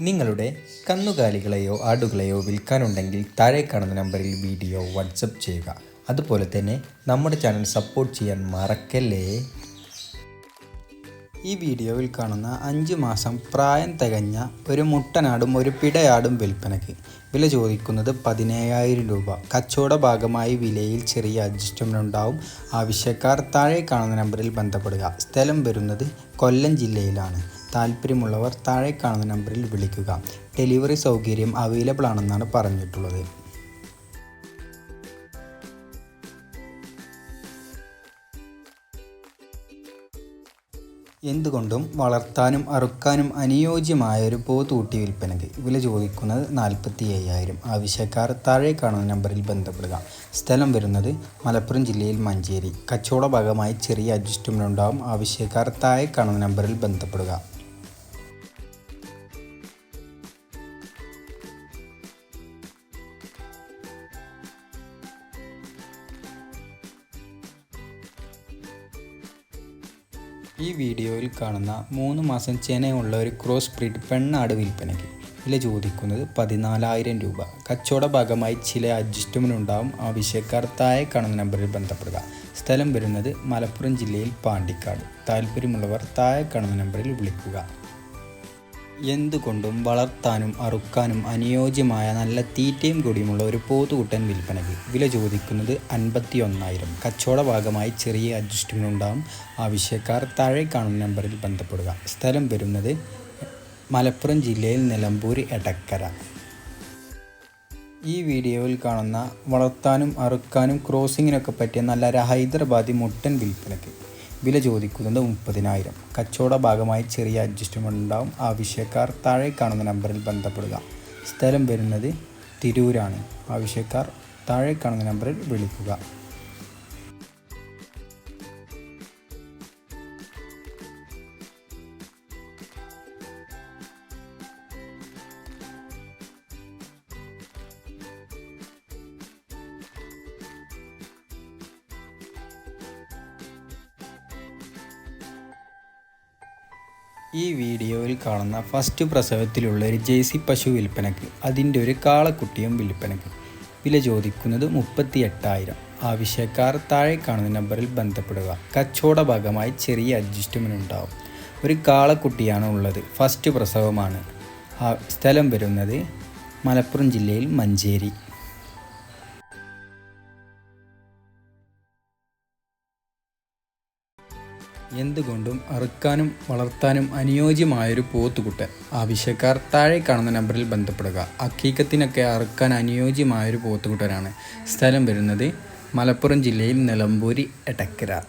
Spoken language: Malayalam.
നിങ്ങളുടെ കന്നുകാലികളെയോ ആടുകളെയോ വിൽക്കാനുണ്ടെങ്കിൽ താഴെ കാണുന്ന നമ്പറിൽ വീഡിയോ വാട്സപ്പ് ചെയ്യുക. അതുപോലെ തന്നെ നമ്മുടെ ചാനൽ സപ്പോർട്ട് ചെയ്യാൻ മറക്കല്ലേ? ഈ വീഡിയോയിൽ കാണുന്ന അഞ്ച് മാസം പ്രായം തികഞ്ഞ ഒരു മുട്ടനാടും ഒരു പിടയാടും വിൽപ്പനയ്ക്ക്. വില ചോദിക്കുന്നത് പതിനേഴായിരം രൂപ. കച്ചവട ഭാഗമായി വിലയിൽ ചെറിയ അഡ്ജസ്റ്റ്മെന്റ് ഉണ്ടാവും. ആവശ്യക്കാർ താഴെ കാണുന്ന നമ്പറിൽ ബന്ധപ്പെടുക. സ്ഥലം വരുന്നത് കൊല്ലം ജില്ലയിലാണ്. താല്പര്യമുള്ളവർ താഴെ കാണുന്ന നമ്പറിൽ വിളിക്കുക. ഡെലിവറി സൗകര്യം അവൈലബിൾ ആണെന്നാണ് പറഞ്ഞിട്ടുള്ളത്. എന്തുകൊണ്ടും വളർത്താനും അറുക്കാനും അനുയോജ്യമായ ഒരു പോത്തൂട്ടി വിൽപ്പനയ്ക്ക് വില ചോദിക്കുന്നത് നാൽപ്പത്തി അയ്യായിരം ആവശ്യക്കാർ താഴെ കാണുന്ന നമ്പറിൽ ബന്ധപ്പെടുക. സ്ഥലം വരുന്നത് മലപ്പുറം ജില്ലയിൽ മഞ്ചേരി. കച്ചവട ഭാഗമായി ചെറിയ അഡ്ജസ്റ്റ്മെന്റ് ഉണ്ടാവും. ആവശ്യക്കാർ താഴെ കാണുന്ന നമ്പറിൽ ബന്ധപ്പെടുക. ഈ വീഡിയോയിൽ കാണുന്ന മൂന്ന് മാസം ചെനയുള്ള ഒരു ക്രോസ് ബ്രീഡ് പെണ്ണാട് വിൽപ്പനയ്ക്ക് വില ചോദിക്കുന്നത് പതിനാലായിരം രൂപ. കച്ചവട ഭാഗമായി ചില അഡ്ജസ്റ്റ്മെന്റ് ഉണ്ടാവും ആവശ്യക്കാർ താഴെ കാണുന്ന നമ്പറിൽ ബന്ധപ്പെടുക. സ്ഥലം വരുന്നത് മലപ്പുറം ജില്ലയിൽ പാണ്ടിക്കാട്. താല്പര്യമുള്ളവർ താഴെ കാണുന്ന നമ്പറിൽ വിളിക്കുക. എന്തുകൊണ്ടും വളർത്താനും അറുക്കാനും അനുയോജ്യമായ നല്ല തീറ്റയും കൂടിയുമുള്ള ഒരു പോത്തുകുട്ടൻ വിൽപ്പനയ്ക്ക്. വില ചോദിക്കുന്നത് അൻപത്തി ഒന്നായിരം കച്ചവട ഭാഗമായി ചെറിയ അഡ്ജസ്റ്റ്മെന്റ് ഉണ്ടാകും ആവശ്യക്കാർ താഴെ കാണുന്ന നമ്പറിൽ ബന്ധപ്പെടുക. സ്ഥലം വരുന്നത് മലപ്പുറം ജില്ലയിൽ നിലമ്പൂർ എടക്കര. ഈ വീഡിയോയിൽ കാണുന്ന വളർത്താനും അറുക്കാനും ക്രോസിങ്ങിനൊക്കെ പറ്റിയ നല്ല ഹൈദരാബാദി മുട്ടൻ വിൽപ്പനയ്ക്ക്. വില ചോദിക്കുന്നത് മുപ്പതിനായിരം. കച്ചവട ഭാഗമായി ചെറിയ അഡ്ജസ്റ്റ്മെന്റ് ഉണ്ടാവും. ആവശ്യക്കാർ താഴെ കാണുന്ന നമ്പറിൽ ബന്ധപ്പെടുക. സ്ഥലം വരുന്നത് തിരൂരാണ്. ആവശ്യക്കാർ താഴെ കാണുന്ന നമ്പറിൽ വിളിക്കുക. ഈ വീഡിയോയിൽ കാണുന്ന ഫസ്റ്റ് പ്രസവത്തിലുള്ള ഒരു ജേഴ്സി പശു വിൽപ്പനക്ക് അതിന്റെ ഒരു കാളക്കുട്ടിയും വിൽപ്പനക്ക്. വില ചോദിക്കുന്നത് മുപ്പത്തി എട്ടായിരം ആവശ്യക്കാർ താഴെ കാണുന്ന നമ്പറിൽ ബന്ധപ്പെടുക. കച്ചവട ഭാഗമായി ചെറിയ അഡ്ജസ്റ്റ്മെന്റ് ഉണ്ടാവും. ഒരു കാളക്കുട്ടിയാണ് ഉള്ളത്. ഫസ്റ്റ് പ്രസവമാണ്. സ്ഥലം വരുന്നത് മലപ്പുറം ജില്ലയിൽ മഞ്ചേരി. എന്തുകൊണ്ടും അറുക്കാനും വളർത്താനും അനുയോജ്യമായൊരു പോത്തുകുട്ടൻ. ആവശ്യക്കാർ താഴെ കാണുന്ന നമ്പറിൽ ബന്ധപ്പെടുക. അക്കീക്കത്തിനൊക്കെ അറുക്കാൻ അനുയോജ്യമായൊരു പോത്തുകുട്ടനാണ്. സ്ഥലം വരുന്നത് മലപ്പുറം ജില്ലയിൽ നിലമ്പൂരി എടക്കര.